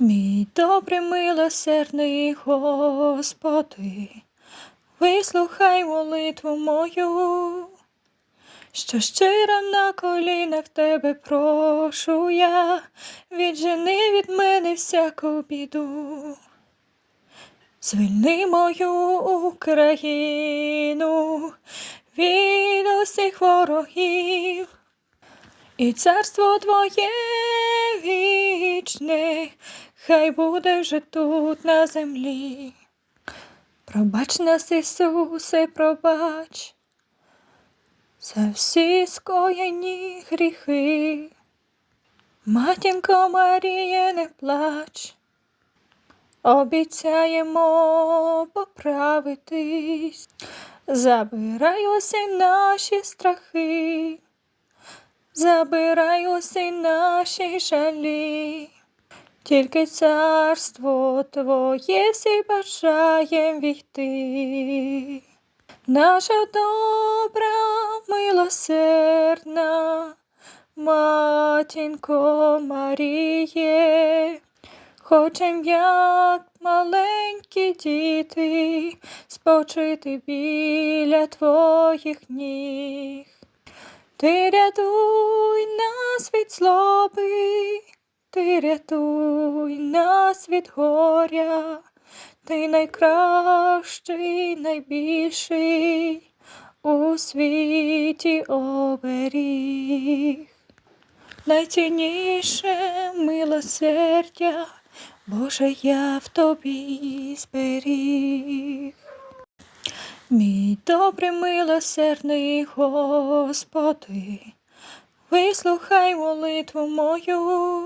Мій добрий милосердний Господи, вислухай молитву мою, що щиро на колінах тебе прошу я, віджени від мене всяку біду. Звільни мою Україну від усіх ворогів, і царство Твоє вічне, хай буде вже тут на землі. Пробач нас, Ісусе, пробач за всі скоєні гріхи. Матінко Маріє, не плач, обіцяємо поправитись, забирай усі наші страхи, забирай усі наші жалі. Тільки царство Твоє всі бажаєм війти. Наша добра, милосердна матінко Маріє, хочем, як маленькі діти, спочити біля Твоїх ніг. Ти рятуй нас від злоби, ти рятуй нас від горя, ти найкращий, найбільший у світі оберіг. Найцінніше милосердя, Боже, я в тобі зберіг. Мій добрий милосердний Господи, вислухай молитву мою.